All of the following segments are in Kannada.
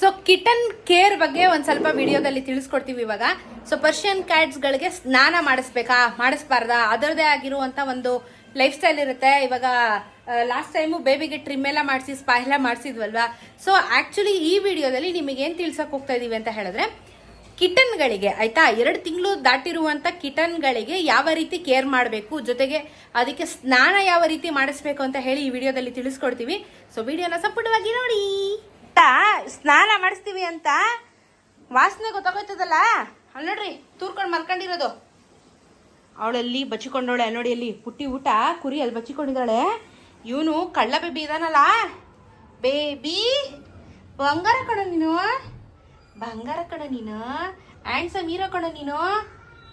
ಸೊ ಕಿಟನ್ ಕೇರ್ ಬಗ್ಗೆ ಒಂದ್ ಸ್ವಲ್ಪ ವಿಡಿಯೋದಲ್ಲಿ ತಿಳಿಸ್ಕೊಡ್ತೀವಿ ಇವಾಗ. ಸೊ ಪರ್ಷಿಯನ್ ಗಳಿಗೆ ಸ್ನಾನ ಮಾಡಿಸ್ಬೇಕಾ? ಮಾಡಿಸ್ಬಾರ್ದಾ? ಅದರದೇ ಆಗಿರುವಂತ ಒಂದು ಲೈಫ್ ಸ್ಟೈಲ್ ಇರುತ್ತೆ. ಇವಾಗ ಲಾಸ್ಟ್ ಟೈಮು ಬೇಬಿಗೆ ಟ್ರಿಮ್ ಎಲ್ಲ ಮಾಡಿಸಿ ಸ್ಪಾ ಎಲ್ಲ ಮಾಡಿಸಿದ್ವಲ್ವಾ? ಸೊ ಆಕ್ಚುಲಿ ಈ ವಿಡಿಯೋದಲ್ಲಿ ನಿಮಗೆ ಏನು ತಿಳ್ಸಕ್ ಹೋಗ್ತಾ ಇದೀವಿ ಅಂತ ಹೇಳಿದ್ರೆ ಕಿಟನ್ಗಳಿಗೆ ಆಯ್ತಾ? ಎರಡು ತಿಂಗಳು ದಾಟಿರುವಂತ ಕಿಟನ್ಗಳಿಗೆ ಯಾವ ರೀತಿ ಕೇರ್ ಮಾಡಬೇಕು? ಜೊತೆಗೆ ಅದಕ್ಕೆ ಸ್ನಾನ ಯಾವ ರೀತಿ ಮಾಡಿಸ್ಬೇಕು ಅಂತ ಹೇಳಿ ಈ ವಿಡಿಯೋದಲ್ಲಿ ತಿಳಿಸ್ಕೊಡ್ತೀವಿ. ಸೊ ವಿಡಿಯೋನ ಸಂಪುಟವಾಗಿ ನೋಡಿ. ಆಯ್ತಾ? ಸ್ನಾನ ಮಾಡಿಸ್ತೀವಿ ಅಂತ ವಾಸನೆ ಗೊತ್ತಾಗೋಯ್ತದಲ್ಲ? ಅಲ್ಲಿ ನೋಡ್ರಿ, ತೂರ್ಕೊಂಡು ಮಲ್ಕೊಂಡಿರೋದು. ಅವಳಲ್ಲಿ ಬಚ್ಚಿಕೊಂಡವಳೆ ನೋಡಿ ಅಲ್ಲಿ ಪುಟ್ಟಿ ಊಟ, ಕುರಿ ಅಲ್ಲಿ ಬಚ್ಚಿಕೊಂಡಿದ್ದಾಳೆ. ಇವನು ಕಳ್ಳ ಬೇಬಿ ಇದಾನಲ್ಲ. ಬೇಬಿ, ಬಂಗಾರ ಕಣ ನೀನು. ಬಂಗಾರ ಕಣ ನೀನು. ಹ್ಯಾಂಡ್ಸಮ್ ಹೀರೋ ಕಣ ನೀನು.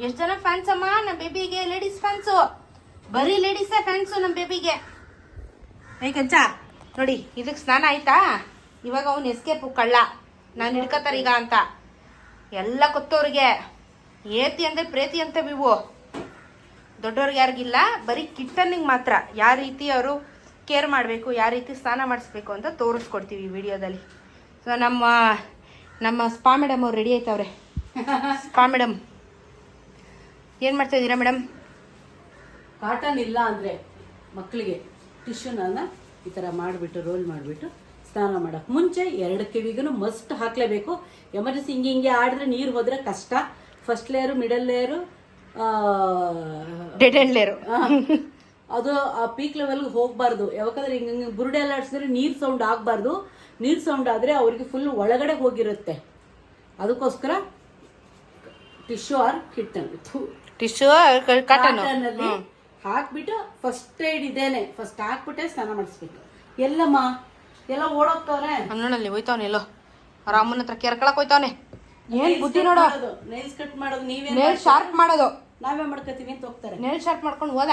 ಎಷ್ಟು ಜನ ಫ್ಯಾನ್ಸ್ ಅಮ್ಮ? ನಮ್ಮ ಬೇಬಿಗೆ ಲೇಡೀಸ್ ಫ್ಯಾನ್ಸು ಬರೀ ಲೇಡೀಸೇ ಫ್ಯಾನ್ಸು ನಮ್ಮ ಬೇಬಿಗೆ. ಹೇಗಂಚ ನೋಡಿ ಇದಕ್ಕೆ ಸ್ನಾನ ಆಯ್ತಾ? ಇವಾಗ ಅವ್ನು ಎಸ್ಕೇಪು ಕಳ್ಳ. ನಾನು ಹಿಡ್ಕೋತಾರೆ ಈಗ ಅಂತ. ಎಲ್ಲ ಕೊತ್ತವ್ರಿಗೆ ಏತಿ ಅಂದರೆ ಪ್ರೇತಿ ಅಂತ ಇವು. ದೊಡ್ಡವ್ರಿಗೆ ಯಾರಿಗಿಲ್ಲ, ಬರೀ ಕಿಟ್ಟನಿಗೆ ಮಾತ್ರ. ಯಾವ ರೀತಿ ಅವರು ಕೇರ್ ಮಾಡಬೇಕು ಯಾವ ರೀತಿ ಸ್ನಾನ ಮಾಡಿಸ್ಬೇಕು ಅಂತ ತೋರಿಸ್ಕೊಡ್ತೀವಿ ವಿಡಿಯೋದಲ್ಲಿ. ಸೊ ನಮ್ಮ ನಮ್ಮ ಸ್ಪಾ ಮೇಡಮ್ ಅವ್ರು ರೆಡಿ ಆಯ್ತವ್ರೆ. ಸ್ಪಾ ಮೇಡಮ್ ಏನು ಮಾಡ್ತಾ ಇದ್ದೀರಾ ಮೇಡಮ್ ಕಾಟನ್ ಇಲ್ಲ ಅಂದರೆ ಮಕ್ಕಳಿಗೆ ಟಿಶ್ಯೂನ ಈ ಥರ ಮಾಡಿಬಿಟ್ಟು ರೋಲ್ ಮಾಡಿಬಿಟ್ಟು ಸ್ನಾನ ಮಾಡೋಕೆ. ಮುಂಚೆ ಎರಡು ಕಿವಿಗೂ ಮಸ್ಟ್ ಹಾಕಲೇಬೇಕು. ಎಮರ್ಜೆನ್ಸಿ ಹಿಂಗೆ ಹಿಂಗೆ ಆಡಿದ್ರೆ ನೀರು ಹೋದರೆ ಕಷ್ಟ. First layer middle layer layer ಅದು ಆ ಪೀಕ್ ಲೆವೆಲ್ಗೆ ಹೋಗ್ಬಾರ್ದು. ಯಾಕಂದ್ರೆ ಹಿಂಗೆ ಬುರುಡೆ ಎಲ್ಲ ಆಡಿಸಿದ್ರೆ ನೀರು ಸೌಂಡ್ ಆಗಬಾರ್ದು. ನೀರು ಸೌಂಡ್ ಆದರೆ ಅವರಿಗೆ ಫುಲ್ ಒಳಗಡೆ ಹೋಗಿರುತ್ತೆ. ಅದಕ್ಕೋಸ್ಕರ tissue or cotton tissue cotton ಹಾಕ್ಬಿಟ್ಟು ಫಸ್ಟ್ ಏಡ್ ಇದೇನೆ. ಫಸ್ಟ್ ಹಾಕ್ಬಿಟ್ಟೆ ಸ್ನಾನ ಮಾಡಿಸ್ಬೇಕು. ಎಲ್ಲಮ್ಮ? ಎಲ್ಲ ಓಡೋಗ್ತವ್ರೆ. ನೋಡಲ್ಲಿ ಹೋಯ್ತಾವನೆ ಎಲ್ಲೋ. ರಾಮನ ಹತ್ರ ಕೆರ್ಕೊಳಕ್ ಹೋಯ್ತಾವನೆ. ಏನ್ ಬುದ್ಧಿ ನೋಡೋ. ನೈಲ್ಸ್ ಕಟ್ ಮಾಡೋದು. ನೀವೇ ನೇಲ್ ಶಾರ್ಪ್ ಮಾಡೋದು. ನಾವೇ ಮಾಡ್ಕೋತೀವಿ ಅಂತ ಹೋಗ್ತಾರೆ. ನೇಲ್ ಶಾರ್ಪ್ ಮಾಡ್ಕೊಂಡು ಹೋದ.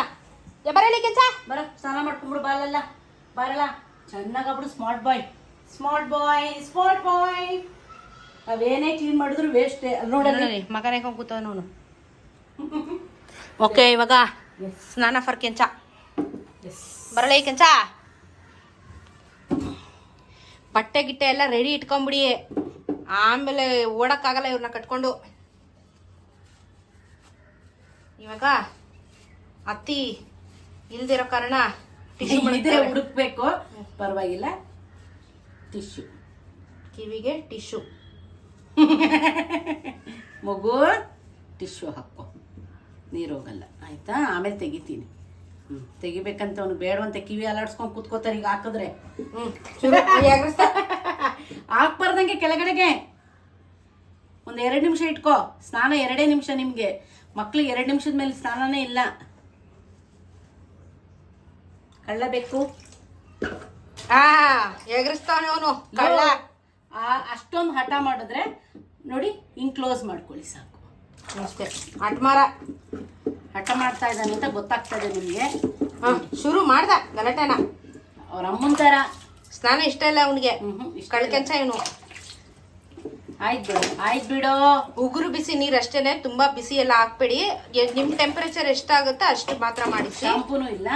ಬರಲಿ ಕೆಲ್ಸ. ಬರ ಸ್ನಾನ ಮಾಡ್ಕೊಂಡ್ಬಿಡು ಬರಲ್ಲ ಬರಲ್ಲ ಚೆನ್ನಾಗಾಗ್ಬಿಡು smart boy smart boy smart boy ಅವೇನೇ clean ಮಾಡಿದ್ರು ವೇಸ್ಟ್ ನೋಡಲ್ಲ ನೋಡಿ ಮಗನೇ ಕೂತವ ಅವನು. ಓಕೆ ಇವಾಗ ಸ್ನಾನ ಫರ್ ಕೆಂಚ ಎಸ್ ಈ ಕೆಂಚ ಬಟ್ಟೆ ಗಿಟ್ಟೆ ಎಲ್ಲ ರೆಡಿ ಇಟ್ಕೊಂಬಿಡಿ. ಆಮೇಲೆ ಓಡಕ್ಕಾಗಲ್ಲ ಇವ್ರನ್ನ ಕಟ್ಕೊಂಡು. ಇವಾಗ ಅತ್ತಿ ಇಲ್ದಿರೋ ಕಾರಣ ಟಿಶ್ಯೂ ಹುಡುಕ್ಬೇಕು. ಪರವಾಗಿಲ್ಲ. ಟಿಶ್ಯೂ ಕಿವಿಗೆ ಟಿಶ್ಯೂ ಮಗು ಟಿಶ್ಯೂ ಹಾಕೋ. ನೀರು ಹೋಗಲ್ಲ. ಆಯ್ತಾ? ಆಮೇಲೆ ತೆಗಿತೀನಿ. ತೆಗಿಬೇಕಂತ ಅವ್ನು ಬೇಡವಂತ ಕಿವಿ ಅಲಾಡ್ಸ್ಕೊಂಡು ಕೂತ್ಕೋತಾರೆ ಈಗ ಹಾಕಿದ್ರೆ. ಹಾಕ್ಬಾರ್ದಂಗೆ ಕೆಳಗಡೆಗೆ. ಒಂದು ಎರಡು ನಿಮಿಷ ಇಟ್ಕೋ. ಸ್ನಾನ ಎರಡೇ ನಿಮಿಷ ನಿಮಗೆ. ಮಕ್ಳಿಗೆ ಎರಡು ನಿಮಿಷದ ಮೇಲೆ ಸ್ನಾನನೇ ಇಲ್ಲ. ಕಳ್ಳಬೇಕು ಆ ಎಗರಿಸ್ತಾವನೆ ಅವನು. ಕಳ್ಳ. ಅಷ್ಟೊಂದು ಹಠ ಮಾಡಿದ್ರೆ ನೋಡಿ ಹಿಂಗೆ ಕ್ಲೋಸ್ ಮಾಡ್ಕೊಳ್ಳಿ ಸಾಕು. ಅಷ್ಟೇ. ಅಟ್ಮಾರ ಹಠ ಮಾಡ್ತಾ ಇದ್ದಾನೆ ಅಂತ ಗೊತ್ತಾಗ್ತಾ ಇದೆ ನಿಮಗೆ? ಹಾ ಶುರು ಮಾಡ್ದ ಗಲಾಟೆನ. ಅವ್ರ ಅಮ್ಮನ ಥರ ಸ್ನಾನ ಇಷ್ಟ ಇಲ್ಲ ಅವನಿಗೆ. ಕಳ್ ಕೆಲಸ ಇವನು ಆಯ್ತು ಬಿಡು ಆಯ್ತು ಬಿಡು. ಉಗುರು ಬಿಸಿ ನೀರ್ ಅಷ್ಟೇನೆ ತುಂಬಾ ಬಿಸಿ ಎಲ್ಲ ಹಾಕ್ಬೇಡಿ. ನಿಮ್ಮ ನಿಮ್ ಟೆಂಪರೇಚರ್ ಎಷ್ಟಾಗುತ್ತೋ ಅಷ್ಟು ಮಾತ್ರ ಮಾಡಿ ಶಾಂಪೂನು ಇಲ್ಲ.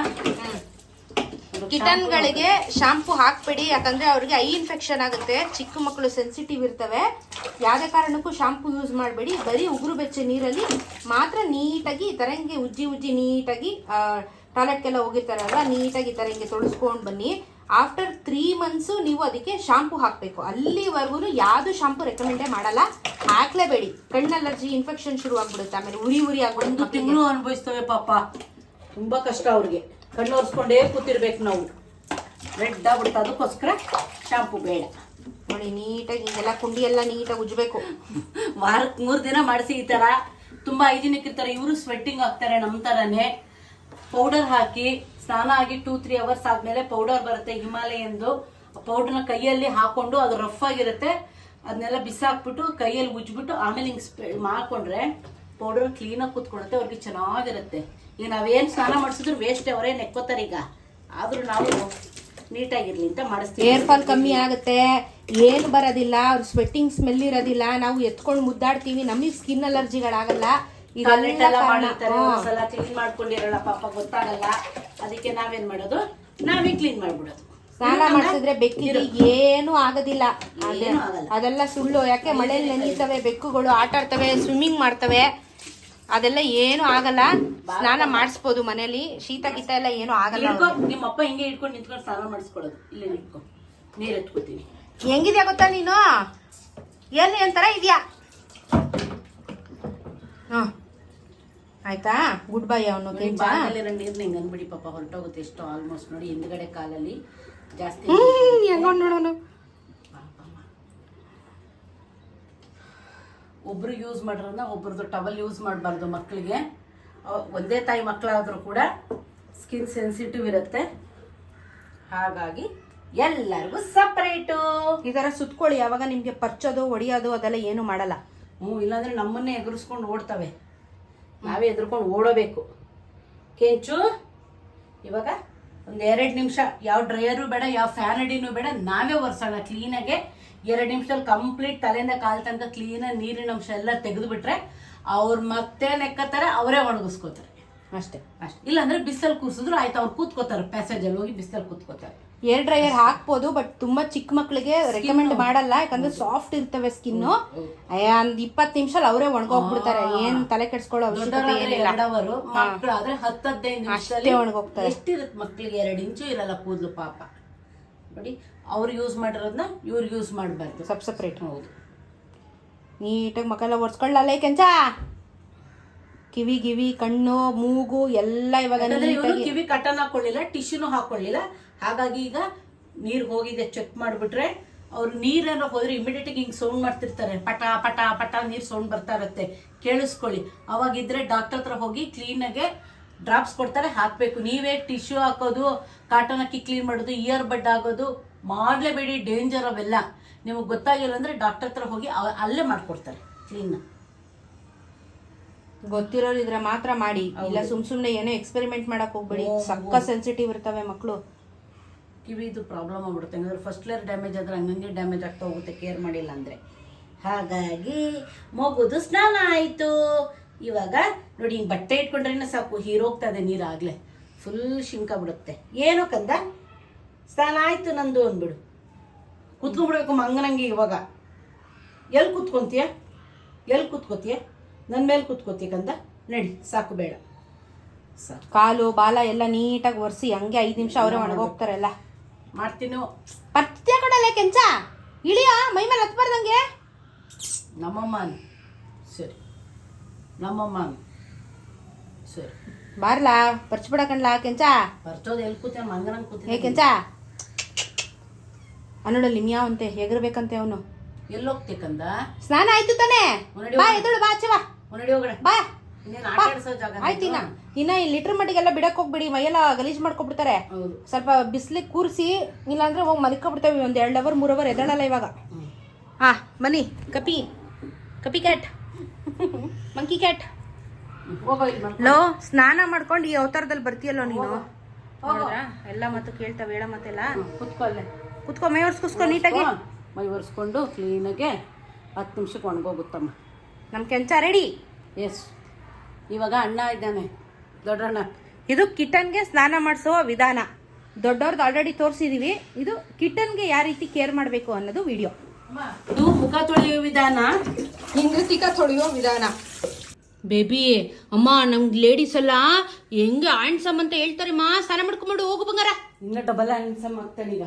ಕಿಟನ್ ಗಳಿಗೆ ಶಾಂಪು ಹಾಕ್ಬೇಡಿ ಯಾಕಂದ್ರೆ ಅವ್ರಿಗೆ ಐ ಇನ್ಫೆಕ್ಷನ್ ಆಗುತ್ತೆ. ಚಿಕ್ಕ ಮಕ್ಕಳು ಸೆನ್ಸಿಟಿವ್ ಇರ್ತವೆ. ಯಾವುದೇ ಕಾರಣಕ್ಕೂ ಶಾಂಪು ಯೂಸ್ ಮಾಡಬೇಡಿ. ಬರೀ ಉಗುರು ಬೆಚ್ಚ ನೀರಲ್ಲಿ ಮಾತ್ರ ನೀಟಾಗಿ ಈ ಹಿಂಗೆ ಉಜ್ಜಿ ಉಜ್ಜಿ ನೀಟಾಗಿ ಟಾಯ್ಲೆಟ್ಗೆಲ್ಲ ಹೋಗಿರ್ತಾರಲ್ವ? ನೀಟಾಗಿ ಈ ಹಿಂಗೆ ತೊಳಸ್ಕೊಂಡ್ ಬನ್ನಿ. ಆಫ್ಟರ್ ತ್ರೀ ಮಂತ್ಸು ನೀವು ಅದಕ್ಕೆ ಶಾಂಪು ಹಾಕಬೇಕು. ಅಲ್ಲಿವರೆಗೂ ಯಾವುದು ಶಾಂಪು ರೆಕಮೆಂಡೇ ಮಾಡಲ್ಲ. ಹಾಕ್ಲೇಬೇಡಿ. ಕಣ್ಣು ಅಲರ್ಜಿ ಇನ್ಫೆಕ್ಷನ್ ಶುರು ಆಗ್ಬಿಡುತ್ತೆ ಆಮೇಲೆ ಉರಿ ಉರಿ ಆಗ್ಬಿಡುತ್ತೆ ತಿಂಗಳು ಅನುಭವಿಸ್ತವೆ ಪಾಪ. ತುಂಬಾ ಕಷ್ಟ ಅವ್ರಿಗೆ. ಕಣ್ಣು ಒರೆಸ್ಕೊಂಡೇ ಕೂತಿರ್ಬೇಕು ನಾವು. ರೆಡ್ ಆಗ್ಬಿಡ್ತು ಅದಕ್ಕೋಸ್ಕರ ಶಾಂಪು ಬೇಡ. ನೋಡಿ ನೀಟಾಗಿ ಹಿಂಗೆಲ್ಲ ಕುಂಡಿ ಎಲ್ಲ ನೀಟಾಗಿ ಉಜ್ಬೇಕು ವಾರಕ್ಕೆ ಮೂರು ದಿನ ಮಾಡಿಸಿ ಈ ಥರ ತುಂಬ ಹೈಜಿನಿಕ್ ಇರ್ತಾರೆ. ಇವರು ಸ್ವೆಟ್ಟಿಂಗ್ ಆಗ್ತಾರೆ ನಮ್ಮ ಥರನೇ ಪೌಡರ್ ಹಾಕಿ ಸ್ನಾನ ಆಗಿ ಟೂ ತ್ರೀ ಅವರ್ಸ್ ಆದಮೇಲೆ ಪೌಡರ್ ಬರುತ್ತೆ ಹಿಮಾಲಯಂದು. ಪೌಡರ್ನ ಕೈಯಲ್ಲಿ ಹಾಕೊಂಡು ಅದು ರಫ್ ಆಗಿರುತ್ತೆ. ಅದನ್ನೆಲ್ಲ ಬಿಸಾಕ್ಬಿಟ್ಟು ಕೈಯಲ್ಲಿ ಉಜ್ಬಿಟ್ಟು ಆಮೇಲೆ ಹಿಂಗೆ ಸ್ಪ್ರೇ ಮಾಡ್ಕೊಂಡ್ರೆ ಪೌಡರ್ ಕ್ಲೀನಾಗಿ ಕೂತ್ಕೊಳುತ್ತೆ ಅವ್ರಿಗೆ ಚೆನ್ನಾಗಿರುತ್ತೆ. ಈಗ ನಾವೇನು ಸ್ನಾನ ಮಾಡಿಸಿದ್ರು ವೇಸ್ಟ್ ಅವರೇ ನೆಕ್ಕೋತಾರೆ ಈಗ. ಆದರೂ ನಾವು ನೀಟಾಗಿರ್ಲಿ ಅಂತ ಮಾಡಿಸ್ತೀವಿ. ಏರ್ ಫಾಲ್ ಕಮ್ಮಿ ಆಗುತ್ತೆ. ಏನು ಬರೋದಿಲ್ಲ ಅವ್ರ ಸ್ವೆಟ್ಟಿಂಗ್ ಸ್ಮೆಲ್ ಇರೋದಿಲ್ಲ. ನಾವು ಎತ್ಕೊಂಡು ಮುದ್ದಾಡ್ತೀವಿ ನಮಗೆ ಸ್ಕಿನ್ ಅಲರ್ಜಿಗಳಾಗಲ್ಲ ಇದೆಲ್ಲ. ಮಾಡಿರ್ತಾರೆ. ಒಂದ್ಸಲ ಕ್ಲೀನ್ ಮಾಡ್ಕೊಂಡಿರಲ್ಲ ಪಾಪ ಗೊತ್ತಾಗಲ್ಲ. ಅದಕ್ಕೆ ನಾವೇನ್ ಮಾಡೋದು? ನಾವೇ ಕ್ಲೀನ್ ಮಾಡ್ಬಿಡೋದು. ಸ್ನಾನ ಮಾಡಿಸಿದ್ರೆ ಬೆಕ್ಕಿಗೆ ಏನು ಆಗೋದಿಲ್ಲ. ಅದೆಲ್ಲ ಸುಳ್ಳು. ಯಾಕೆ ಮಳೆಯಲ್ಲಿ ನೆನೀತವೆ ಬೆಕ್ಕುಗಳು ಆಟ ಆಡ್ತವೆ ಸ್ವಿಮ್ಮಿಂಗ್ ಮಾಡ್ತವೆ. ಅದೆಲ್ಲ ಏನು ಆಗಲ್ಲ. ಸ್ನಾನ ಮಾಡಿಸ್ಬೋದು ಮನೇಲಿ ಶೀತ ಗೀತ ಎಲ್ಲ ಏನು ಆಗಲ್ಲ ನಿಮ್ಮಪ್ಪ ಹಿಂಗೆ ಇಟ್ಕೊಂಡು ನಿಂತ್ಕೊಂಡು ಸ್ನಾನ ಮಾಡಿಸ್ಕೊಳ್ಳೋದು. ಇಲ್ಲೇ ನಿಂತ್ಕೊ. ನೀರು ಎತ್ಕೋತೀನಿ. ಹೆಂಗಿದ್ಯಾ ಗೊತ್ತಾ ನೀನು? ಎಲ್ಲಿ ಒಂಥರ ಇದೆಯಾ? ಹಾಂ ಆಯ್ತಾ? ಗುಡ್ ಬೈ ಅವನು ಬಾಗಲಿರೋ ನೀರ್ನ ಹಿಂಗೆ ಅಂದ್ಬಿಡಿ ಪಾಪ ಹೊರಟೋಗುತ್ತೆ ಎಷ್ಟು ಆಲ್ಮೋಸ್ಟ್ ನೋಡಿ ಹಿಂದ್ಗಡೆ ಕಾಲಲ್ಲಿ ಜಾಸ್ತಿ ಹೆಂಗ್ ನೋಡೋನು ಒಬ್ರು ಯೂಸ್ ಮಾಡ್ರನ್ನ ಒಬ್ರದ್ದು ಟವಲ್ ಯೂಸ್ ಮಾಡಬಾರ್ದು ಮಕ್ಕಳಿಗೆ ಒಂದೇ ತಾಯಿ ಮಕ್ಕಳಾದರೂ ಕೂಡ ಸ್ಕಿನ್ ಸೆನ್ಸಿಟಿವ್ ಇರುತ್ತೆ. ಹಾಗಾಗಿ ಎಲ್ಲರಿಗೂ ಸಪ್ರೇಟು ಈ ಥರ ಸುತ್ಕೊಳ್ಳಿ ಯಾವಾಗ ನಿಮಗೆ ಪರ್ಚೋದು ಹೊಡಿಯೋದು ಅದೆಲ್ಲ ಏನು ಮಾಡಲ್ಲ. ಹ್ಞೂ ಇಲ್ಲಾಂದರೆ ನಮ್ಮನ್ನೇ ಎದುರಿಸ್ಕೊಂಡು ಓಡ್ತವೆ. ನಾವೇ ಎದುರ್ಕೊಂಡು ಓಡಬೇಕು. ಕೆಂಚು ಇವಾಗ ಒಂದು ಎರಡು ನಿಮಿಷ ಯಾವ ಡ್ರೈಯರು ಬೇಡ ಯಾವ ಫ್ಯಾನ್ ಅಡಿನೂ ಬೇಡ ನಾವೇ ಒರೆಸೋಣ ಕ್ಲೀನಾಗೆ ಎರಡು ನಿಮಿಷದಲ್ಲಿ ಕಂಪ್ಲೀಟ್ ತಲೆಯಿಂದ ಕಾಲ್ ತನಕ ಕ್ಲೀನಾಗಿ ನೀರಿನ ಅಂಶ ಎಲ್ಲ ತೆಗೆದು ಬಿಟ್ರೆ ಅವ್ರು ಮತ್ತೆ ನೆಕ್ಕತ್ತಾರೆ ಅವರೇ ಒಣಗಿಸ್ಕೋತಾರೆ. ಅಷ್ಟೇ. ಅಷ್ಟೇ. ಇಲ್ಲಾಂದ್ರೆ ಬಿಸಿಲಲ್ಲಿ ಕೂರಿಸಿದ್ರು ಆಯ್ತು ಅವ್ರು ಕೂತ್ಕೋತಾರೆ ಪ್ಯಾಸೇಜಲ್ಲಿ ಹೋಗಿ ಬಿಸಿಲಲ್ಲಿ ಕೂತ್ಕೋತಾರೆ. ಏರ್ ಡ್ರೈಯರ್ ಹಾಕ್ಬೋದು ಬಟ್ ತುಂಬಾ ಚಿಕ್ಕ ಮಕ್ಕಳಿಗೆ ರೆಕಮೆಂಡ್ ಮಾಡಲ್ಲ ಯಾಕಂದ್ರೆ ಸಾಫ್ಟ್ ಇರ್ತವೆ ಸ್ಕಿನ್ ಒಂದ್ ಇಪ್ಪತ್ ನಿಮಿಷ ಅವರೇ ಒಣಗೋಗ್ಬಿಡ್ತಾರೆ. ಏನ್ ತಲೆ ಕೆಡ್ಸ್ಕೊಳ್ಳೋ ಅವಶ್ಯಕತೆ ಆದ್ರೆ ಹತ್ತದೈದು ಒಣಗೋಗ್ತಾರೆ. ಎಷ್ಟಿರುತ್ತೆ ಮಕ್ಕಳಿಗೆ ಎರಡು ಇಂಚು ಇರಲ್ಲ ಕೂದಲು ಪಾಪ. ನೋಡಿ ಅವ್ರು ಯೂಸ್ ಮಾಡಿರೋದನ್ನ ಇವ್ರಿಗೆ ಯೂಸ್ ಮಾಡಬಾರ್ದು. ಸಪ್ ಸಪ್ರೇಟ್ ಹೌದು. ನೀಟಾಗಿ ಮಕ್ಕಳೆಲ್ಲ ಒರ್ಸ್ಕೊಳ್ಳಲ್ಲ ಕೆಂಚ? ಕಿವಿ ಗಿವಿ ಕಣ್ಣು ಮೂಗು ಎಲ್ಲ ಇವಾಗ ಕಿವಿ ಕಟನ್ ಹಾಕೊಳ್ಳಿಲ್ಲ ಟಿಶ್ಯೂನು ಹಾಕೊಳ್ಳಿಲ್ಲ. ಹಾಗಾಗಿ ಈಗ ನೀರ್ ಹೋಗಿದೆ ಚೆಕ್ ಮಾಡ್ಬಿಟ್ರೆ ಅವ್ರು ನೀರೇನೋ ಹೋದ್ರೆ ಇಮಿಡಿಯೇಟ್ ಹಿಂಗ್ ಸೌಂಡ್ ಮಾಡ್ತಿರ್ತಾರೆ. ಪಟ ಪಟ ಪಟ ನೀರ್ ಸೌಂಡ್ ಬರ್ತಾ ಇರುತ್ತೆ. ಕೇಳಿಸ್ಕೊಳ್ಳಿ. ಅವಾಗಿದ್ರೆ ಡಾಕ್ಟರ್ ಹತ್ರ ಹೋಗಿ ಕ್ಲೀನಾಗೆ ಡ್ರಾಪ್ಸ್ ಕೊಡ್ತಾರೆ ಹಾಕ್ಬೇಕು. ನೀವೇ ಟಿಶ್ಯೂ ಹಾಕೋದು ಕಾಟನ್ ಹಾಕಿ ಕ್ಲೀನ್ ಮಾಡೋದು ಇಯರ್ ಬಡ್ ಆಗೋದು ಮಾಡ್ಲೇಬೇಡಿ ಡೇಂಜರ್ ಅವೆಲ್ಲ. ನಿಮಗೆ ಗೊತ್ತಾಗಿಲ್ಲ ಅಂದ್ರೆ ಡಾಕ್ಟರ್ ಹತ್ರ ಹೋಗಿ ಅಲ್ಲೇ ಮಾಡ್ಕೊಡ್ತಾರೆ ಕ್ಲೀನ್ ಗೊತ್ತಿರೋರು ಇದ್ರೆ ಮಾತ್ರ ಮಾಡಿ. ಇಲ್ಲ ಸುಮ್ ಸುಮ್ಮನೆ ಏನೋ ಎಕ್ಸ್ಪೆರಿಮೆಂಟ್ ಮಾಡಕ್ ಹೋಗ್ಬೇಡಿ. ಸಕ್ಕ ಸೆನ್ಸಿಟಿವ್ ಇರ್ತವೆ ಮಕ್ಕಳು ಕಿವಿದು ಪ್ರಾಬ್ಲಮ್ ಆಗ್ಬಿಡುತ್ತೆ. ಅಂದ್ರೆ ಫಸ್ಟ್ ಲೇಯರ್ ಡ್ಯಾಮೇಜ್ ಆದ್ರೆ ಹಂಗಂಗೆ ಡ್ಯಾಮೇಜ್ ಆಗ್ತಾ ಹೋಗುತ್ತೆ ಕೇರ್ ಮಾಡಿಲ್ಲ ಅಂದರೆ. ಹಾಗಾಗಿ ಮಗುದು ಸ್ನಾನ ಆಯಿತು. ಇವಾಗ ನೋಡಿ ಹಿಂಗೆ ಬಟ್ಟೆ ಇಟ್ಕೊಂಡ್ರೆ ಸಾಕು ಹೀರೋಗ್ತಾ ಇದೆ ಫುಲ್ ಶಿಂಕ ಬಿಡುತ್ತೆ ಏನೋ ಕಂದ? ಸ್ನಾನ ಆಯ್ತು ನಂದು ಅಂದ್ಬಿಡು. ಕುತ್ಕೊಂಡ್ಬಿಡ್ಬೇಕು ಮಂಗನಂಗೆ ಇವಾಗ. ಎಲ್ಲಿ ಕುತ್ಕೊಂತೀಯ? ಎಲ್ಲಿ ಕುತ್ಕೋತೀಯ? ನನ್ನ ಮೇಲೆ ಕುತ್ಕೋತೀಯ ಕಂದ? ನಡಿ ಸಾಕು ಬೇಡ. ಕಾಲು ಬಾಲ ಎಲ್ಲ ನೀಟಾಗಿ ಒರೆಸಿ ಹಂಗೆ ಐದು ನಿಮಿಷ ಅವರೇ ಒಣಗೋಗ್ತಾರಲ್ಲ ಮಾಡ್ತೀನೋ. ಪತ್ಯ ಕಡಲೆ ಕೆಂಚ? ಇಳಿಯ? ಮೈ ಮೇಲೆ ಹತ್ಬಾರ್ದಂಗೆ? ನಮ್ಮಮ್ಮನ. ಸರಿ. ನಮ್ಮಮ್ಮನ್. ಸರಿ. ಬಾರ್ಲಾ? ಪರ್ಚ್ಬಿಡ ಕಣ್ಲಾ ಕೆಂಚ? ಬರ್ತೋದು ಎಲ್ಲಿ ಕೂತ ಮಂಗನಂಗೆ ಹೇ ಕೆಂಚಾ ಕೆಂಚ? ಅನ್ನೋಡಲ್ಲಿ ಮ್ಯಾವಂತೆ ಹೆಗರ್ಬೇಕಂತೆ ಅವನು? ಸ್ನಾನ ಆಯ್ತು ತಾನೇ? ಬಾ ಎದಳು ಬಾ ಚವಾ ಬಾ. ಹೋಗಡೆ ಇನ್ನ. ಈ ಲೀಟರ್ ಮಟ್ಟಿಗೆಲ್ಲ ಬಿಡಕ್ ಹೋಗ್ಬಿಡಿ ಮೈಯೆಲ್ಲ ಗಲೀಜ್ ಮಾಡ್ಕೊಬಿಡ್ತಾರೆ. ಸ್ವಲ್ಪ ಬಿಸ್ಲಿಗೆ ಕೂರಿಸಿ ಇಲ್ಲಾಂದ್ರೆ ಹೋಗಿ ಮಲ್ಕೊಬಿಡ್ತೇವೆ ಒಂದ್ ಎರಡು ಅವರ್ ಮೂರ್ ಅವರ್ ಎದಳಲ್ಲ ಇವಾಗ. ಹಾ ಬನ್ನಿ ಕಪಿ ಕಪಿ ಕ್ಯಾಟ್ ಮಂಕಿ ಕ್ಯಾಟ್ ಲೋ ಸ್ನಾನ ಮಾಡ್ಕೊಂಡು ಈ ಅವತಾರದಲ್ಲಿ ಬರ್ತೀಯಲ್ಲೋ ನೀನು? ನೋಡಿದ್ರಾ? ಎಲ್ಲ ಮತ್ತು ಕೇಳ್ತಾವೆ ಹೇಳ ಮತ್ತೆಲ್ಲ? ಕುತ್ಕೊಲ್ಲೇ ಕೂತ್ಕೊ ಮೈ ಒರ್ಸ್ಕುಸ್ಕೊ ನೀಟಾಗಿ. ಮೈ ಒರೆಸ್ಕೊಂಡು ಕ್ಲೀನಾಗೆ ಹತ್ತು ನಿಮಿಷಕ್ಕೆ ಒಣಗೋಗುತ್ತಮ್ಮ ನಮ್ಮ ಕೆಂಚ ರೆಡಿ ಎಸ್ ಇವಾಗ ಅಣ್ಣ ಇದ್ದಾನೆ ದೊಡ್ಡಣ್ಣ. ಇದು ಕಿಟನ್ಗೆ ಸ್ನಾನ ಮಾಡಿಸುವ ವಿಧಾನ. ದೊಡ್ಡವ್ರದ್ದು ಆಲ್ರೆಡಿ ತೋರಿಸಿದೀವಿ. ಇದು ಕಿಟನ್ಗೆ ಯಾವ ರೀತಿ ಕೇರ್ ಮಾಡಬೇಕು ಅನ್ನೋದು ವಿಡಿಯೋ ಇದು ಮುಖ ತೊಳೆಯುವ ವಿಧಾನ ಹಿಂಗೃತಿಕ ತೊಳೆಯೋ ವಿಧಾನ. ಬೇಬಿ, ಅಮ್ಮ, ನಮ್ಗೆ ಲೇಡೀಸ್ ಎಲ್ಲ ಹೆಂಗೆ ಆಣ್ಸಮ್ ಅಂತ ಹೇಳ್ತಾರೆ ಮಾ, ಸ್ನಾನ ಮಾಡ್ಕೊಂಬಿಡು ಹೋಗು ಬಂಗಾರ. ಇನ್ನ ಡಬಲ್ ಹ್ಯಾಂಡ್ಸಮ್ ಆಗ್ತಾನೆ ಈಗ.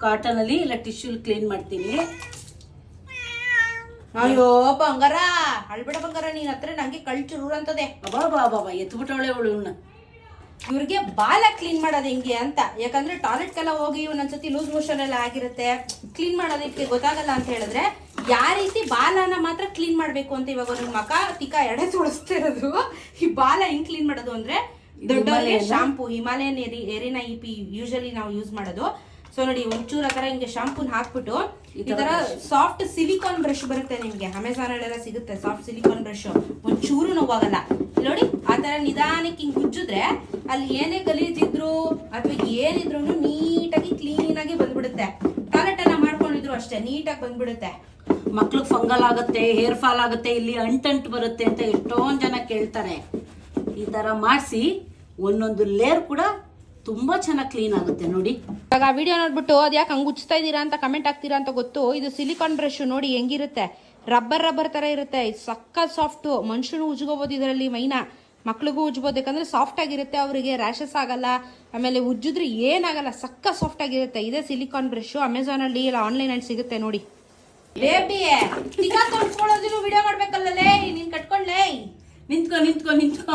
ಕಾಟನಲ್ಲಿ ಇಲ್ಲ ಟಿಶ್ಯೂ ಕ್ಲೀನ್ ಮಾಡ್ತೀನಿ. ಅಯ್ಯೋ, ಬಂಗಾರ, ಅಳ್ಬೇಡ ಬಂಗಾರ, ನೀನ್ ಹತ್ರ ನಂಗೆ ಕಳ್ಚುರು ಅಂತದೆ. ಅಬಾ ಬಾ ಎತ್ಬಿಟ್ಟವಳೆ ಅವಳು ಇವನ್ನ ಇವ್ರಿಗೆ ಬಾಲ ಕ್ಲೀನ್ ಮಾಡೋದು ಹೆಂಗೆ ಅಂತ. ಯಾಕಂದ್ರೆ ಟಾಯ್ಲೆಟ್ಗೆಲ್ಲ ಹೋಗಿ ಒಂದೊಂದ್ಸತಿ ಲೂಸ್ ಮೋಷನ್ ಎಲ್ಲ ಆಗಿರುತ್ತೆ. ಕ್ಲೀನ್ ಮಾಡೋದಕ್ಕೆ ಗೊತ್ತಾಗಲ್ಲ ಅಂತ ಹೇಳಿದ್ರೆ ಯಾವ ರೀತಿ ಬಾಲನ ಮಾತ್ರ ಕ್ಲೀನ್ ಮಾಡ್ಬೇಕು ಅಂತ ಇವಾಗ ಒಂದು ಮಕ ತಿಕ್ಕ ಎಡೆ ತೋರಿಸ್ತಾ ಇರೋದು. ಈ ಬಾಲ ಹೆಂಗ್ ಕ್ಲೀನ್ ಮಾಡೋದು ಅಂದ್ರೆ ದೊಡ್ಡವರಿಗೆ ಶಾಂಪು ಹಿಮಾಲಯನ್ ಎರಿನ ಏರಿನ ಇಪಿ ಯೂಶಲಿ ನಾವು ಯೂಸ್ ಮಾಡೋದು. ಸೊ ನೋಡಿ ಒಂಚೂರು ಆ ಹಿಂಗೆ ಶಾಂಪೂನ ಹಾಕ್ಬಿಟ್ಟು ಈ ತರ ಸಾಫ್ಟ್ ಸಿಲಿಕಾನ್ ಬ್ರಷ್ ಬರುತ್ತೆ ನಿಮ್ಗೆ. ಅಮೆಝಾನ್ ಅಲ್ಲೆಲ್ಲ ಸಿಗುತ್ತೆ ಸಾಫ್ಟ್ ಸಿಲಿಕಾನ್ ಬ್ರಷ್ ಒಂಚೂರು ನೋವಾಗಲ್ಲ. ನೋಡಿ ಆ ತರ ನಿಧಾನಕ್ಕೆ ಹಿಂಗ್ ಉಜ್ಜಿದ್ರೆ ಅಲ್ಲಿ ಏನೇ ಗಲೀಜಿದ್ರು ಅಥವಾ ಏನಿದ್ರು ನೀಟಾಗಿ ಕ್ಲೀನ್ ಆಗಿ ಬಂದ್ಬಿಡುತ್ತೆ. ಟಾಯ್ಲೆಟ್ ಎಲ್ಲ ಮಾಡ್ಕೊಂಡಿದ್ರು ಅಷ್ಟೇ ನೀಟಾಗಿ ಬಂದ್ಬಿಡುತ್ತೆ. ಮಕ್ಳಿಗೆ ಫಂಗಲ್ ಆಗುತ್ತೆ ಹೇರ್ ಫಾಲ್ ಆಗುತ್ತೆ ಇಲ್ಲಿ ಅಂಟಂಟು ಬರುತ್ತೆ ಅಂತ ಎಷ್ಟೊಂದು ಜನ ಕೇಳ್ತಾರೆ. ಈ ತರ ಮಾಡಿಸಿ ಒಂದೊಂದು ಲೇರ್ ಕೂಡ ತುಂಬಾ ಚೆನ್ನಾಗಿ ಕ್ಲೀನ್ ಆಗುತ್ತೆ ನೋಡಿ. ಇವಾಗ ಆ ವಿಡಿಯೋ ನೋಡ್ಬಿಟ್ಟು ಅದು ಯಾಕೆ ಹಂಗೆ ಉಚ್ತಾ ಇದ್ದೀರಾ ಅಂತ ಕಮೆಂಟ್ ಆಗ್ತೀರಾ ಅಂತ ಗೊತ್ತು. ಇದು ಸಿಲಿಕಾನ್ ಬ್ರಷ್ ನೋಡಿ ಹೆಂಗಿರುತ್ತೆ. ರಬ್ಬರ್ ರಬ್ಬರ್ ತರ ಇರುತ್ತೆ. ಇದು ಸಕ್ಕ ಸಾಫ್ಟ್ ಮನುಷ್ಯನು ಉಜ್ಕೋಬೋದು ಇದರಲ್ಲಿ ಮೈನಾ. ಮಕ್ಳಿಗೂ ಉಜ್ಬೋದು. ಯಾಕಂದ್ರೆ ಸಾಫ್ಟ್ ಆಗಿರುತ್ತೆ ಅವರಿಗೆ ರ್ಯಾಷಸ್ ಆಗಲ್ಲ. ಆಮೇಲೆ ಉಜ್ಜಿದ್ರೆ ಏನಾಗಲ್ಲ. ಸಕ್ಕ ಸಾಫ್ಟ್ ಆಗಿರುತ್ತೆ. ಇದೇ ಸಿಲಿಕಾನ್ ಬ್ರಷ್ ಅಮೆಝಾನ್ ಅಲ್ಲಿ ಇಲ್ಲ ಆನ್ಲೈನ್ ಅಲ್ಲಿ ಸಿಗುತ್ತೆ ನೋಡಿ. ಬೇಬಿ ವಿಡಿಯೋ ಮಾಡ್ಬೇಕು. ನಿಂತ್ಕೊ ನಿಂತ್ಕೊ ನಿಂತ್ಕೊ.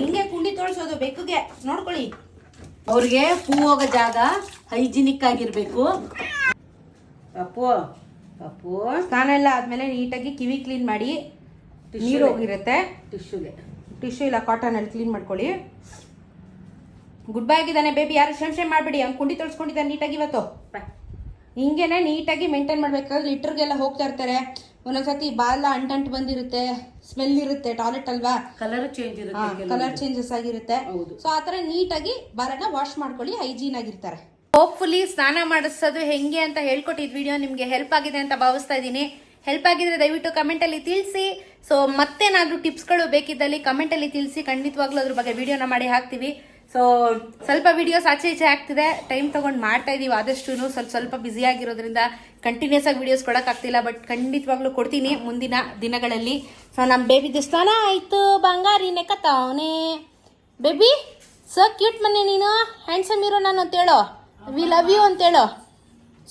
ಹಿಂಗೆ ಕುಂಡಿ ತೋಳ್ಸೋದು ಬೆಕ್ಕಗೆ. ನೋಡ್ಕೊಳ್ಳಿ. ಅವ್ರಿಗೆ ಹೂ ಹೋಗೋ ಜಾಗ ಹೈಜಿನಿಕ್ ಆಗಿರ್ಬೇಕು. ಅಪ್ಪು ಅಪ್ಪು ಸ್ನಾನ ಎಲ್ಲ ಆದ್ಮೇಲೆ ನೀಟಾಗಿ ಕಿವಿ ಕ್ಲೀನ್ ಮಾಡಿ ನೀರು ಹೋಗಿರುತ್ತೆ. ಟಿಶ್ಯೂಗೆ ಟಿಶ್ಯೂ ಇಲ್ಲ ಕಾಟನ್ ಅಲ್ಲಿ ಕ್ಲೀನ್ ಮಾಡ್ಕೊಳ್ಳಿ. ಗುಡ್ ಬೈ ಆಗಿದ್ದಾನೆ ಬೇಬಿ ಯಾರು ಶೇಮ್ ಶೇಮ್ ಮಾಡಬೇಡಿ. ಅವ್ನು ಕುಂಡಿ ತೊಳ್ಸ್ಕೊಂಡಿದ್ದಾನೆ ನೀಟಾಗಿ ಇವತ್ತು. ಹಿಂಗೇನೆ ನೀಟಾಗಿ ಮೇಂಟೈನ್ ಮಾಡ್ಬೇಕಾದ್ರೆ ಲಿಟ್ರಿಗೆಲ್ಲ ಹೋಗ್ತಾ ಇರ್ತಾರೆ. ಒಂದೊಂದ್ಸತಿ ಬಾಲ ಅಂಟಂಟು ಬಂದಿರುತ್ತೆ ಸ್ಮೆಲ್ ಇರುತ್ತೆ ಟಾಯ್ಲೆಟ್ ಅಲ್ವಾ? ಕಲರ್ ಚೇಂಜ್ ಇರುತ್ತೆ ಕಲರ್ ಚೇಂಜಸ್ ಆಗಿರುತ್ತೆ. ಸೊ ಆತರ ನೀಟಾಗಿ ಬಾಲನ ವಾಶ್ ಮಾಡ್ಕೊಳ್ಳಿ ಹೈಜೀನ್ ಆಗಿರ್ತಾರೆ. ಹೋಪ್ಫುಲಿ ಸ್ನಾನ ಮಾಡಿಸೋದು ಹೆಂಗೆ ಅಂತ ಹೇಳ್ಕೊಟ್ಟಿದ್ ವಿಡಿಯೋ ನಿಮ್ಗೆ ಹೆಲ್ಪ್ ಆಗಿದೆ ಅಂತ ಭಾವಿಸ್ತಾ ಇದ್ದೀನಿ. ಹೆಲ್ಪ್ ಆಗಿದ್ರೆ ದಯವಿಟ್ಟು ಕಮೆಂಟ್ ಅಲ್ಲಿ ತಿಳಿಸಿ. ಸೊ ಮತ್ತೇನಾದ್ರೂ ಟಿಪ್ಸ್ಗಳು ಬೇಕಿದ್ದಲ್ಲಿ ಕಮೆಂಟ್ ಅಲ್ಲಿ ತಿಳಿಸಿ. ಖಂಡಿತವಾಗ್ಲೂ ಅದ್ರ ಬಗ್ಗೆ ವಿಡಿಯೋನ ಮಾಡಿ ಹಾಕ್ತೀವಿ. ಸೊ ಸ್ವಲ್ಪ ವಿಡಿಯೋಸ್ ಆಚೆ ಈಚೆ ಆಗ್ತಿದೆ. ಟೈಮ್ ತಗೊಂಡು ಮಾಡ್ತಾ ಇದೀವಿ ಆದಷ್ಟು ಸ್ವಲ್ಪ ಸ್ವಲ್ಪ ಬ್ಯುಸಿ ಆಗಿರೋದ್ರಿಂದ ಕಂಟಿನ್ಯೂಸ್ ಆಗಿ ವಿಡಿಯೋಸ್ ಕೊಡೋಕ್ಕಾಗ್ತಿಲ್ಲ ಬಟ್ ಖಂಡಿತವಾಗ್ಲೂ ಕೊಡ್ತೀನಿ ಮುಂದಿನ ದಿನಗಳಲ್ಲಿ. ಸೊ ನಮ್ಮ ಬೇಬಿದು ಸ್ನಾನ ಆಯ್ತು. ಬಂಗಾರಿನೇ ಕತ್ತವನೇ ಬೇಬಿ ಸೊ ಕ್ಯೂಟ್ ಮನೆ ನೀನು. ಹ್ಯಾಂಡ್ಸಮ್ ಹೀರೋ ನಾನು ಅಂತೇಳೋ ವಿ ಲವ್ ಯು ಅಂತೇಳೋ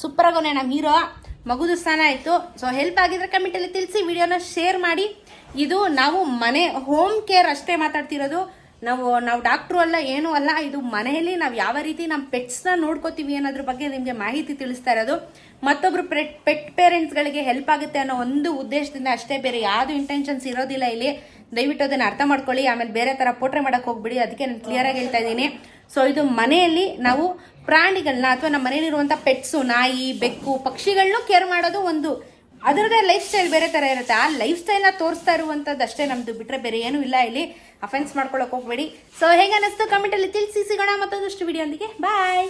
ಸೂಪರ್ ಆಗೋನೆ ನಮ್ಮ ಹೀರೋ ಮಗುದು ಸ್ನಾನ ಆಯಿತು. ಸೊ ಹೆಲ್ಪ್ ಆಗಿದ್ರೆ ಕಮೆಂಟಲ್ಲಿ ತಿಳಿಸಿ ವಿಡಿಯೋನ ಶೇರ್ ಮಾಡಿ. ಇದು ನಾವು ಮನೆ ಹೋಮ್ ಕೇರ್ ಅಷ್ಟೇ ಮಾತಾಡ್ತಿರೋದು. ನಾವು ನಾವು ಡಾಕ್ಟ್ರು ಅಲ್ಲ, ಏನೂ ಅಲ್ಲ, ಇದು ಮನೆಯಲ್ಲಿ ನಾವು ಯಾವ ರೀತಿ ನಮ್ಮ ಪೆಟ್ಸ್ನ ನೋಡ್ಕೋತೀವಿ ಅನ್ನೋದ್ರ ಬಗ್ಗೆ ನಿಮಗೆ ಮಾಹಿತಿ ತಿಳಿಸ್ತಾ ಇರೋದು. ಮತ್ತೊಬ್ರು ಪೆಟ್ ಪೆಟ್ ಪೇರೆಂಟ್ಸ್ಗಳಿಗೆ ಹೆಲ್ಪ್ ಆಗುತ್ತೆ ಅನ್ನೋ ಒಂದು ಉದ್ದೇಶದಿಂದ ಅಷ್ಟೇ ಬೇರೆ ಯಾವುದು ಇಂಟೆನ್ಷನ್ಸ್ ಇರೋದಿಲ್ಲ ಇಲ್ಲಿ. ದಯವಿಟ್ಟು ಅದನ್ನು ಅರ್ಥ ಮಾಡ್ಕೊಳ್ಳಿ. ಆಮೇಲೆ ಬೇರೆ ಥರ ಪೋಟ್ರೆ ಮಾಡೋಕೆ ಹೋಗ್ಬಿಡಿ. ಅದಕ್ಕೆ ನಾನು ಕ್ಲಿಯರ್ ಆಗಿ ಹೇಳ್ತಾ ಇದ್ದೀನಿ. ಸೊ ಇದು ಮನೆಯಲ್ಲಿ ನಾವು ಪ್ರಾಣಿಗಳನ್ನ ಅಥವಾ ನಮ್ಮ ಮನೇಲಿರುವಂಥ ಪೆಟ್ಸು ನಾಯಿ, ಬೆಕ್ಕು, ಪಕ್ಷಿಗಳನ್ನೂ ಕೇರ್ ಮಾಡೋದು ಒಂದು ಅದರದೇ ಲೈಫ್ ಸ್ಟೈಲ್ ಬೇರೆ ತರ ಇರುತ್ತೆ. ಆ ಲೈಫ್ ಸ್ಟೈಲ್ನ ತೋರಿಸ್ತಾ ಇರುವಂಥದ್ದು ಅಷ್ಟೇ ನಮ್ದು. ಬಿಟ್ರೆ ಬೇರೆ ಏನೂ ಇಲ್ಲ ಇಲ್ಲಿ. ಅಫೆನ್ಸ್ ಮಾಡ್ಕೊಳಕ್ ಹೋಗ್ಬೇಡಿ. ಸೊ ಹೇಗೆ ಅನ್ನಿಸ್ತು ಕಮೆಂಟ್ ಅಲ್ಲಿ ತಿಳಿಸಿ, ಸಿಗೋಣ ಮತ್ತೊಂದಷ್ಟು ವಿಡಿಯೋ ಬಾಯ್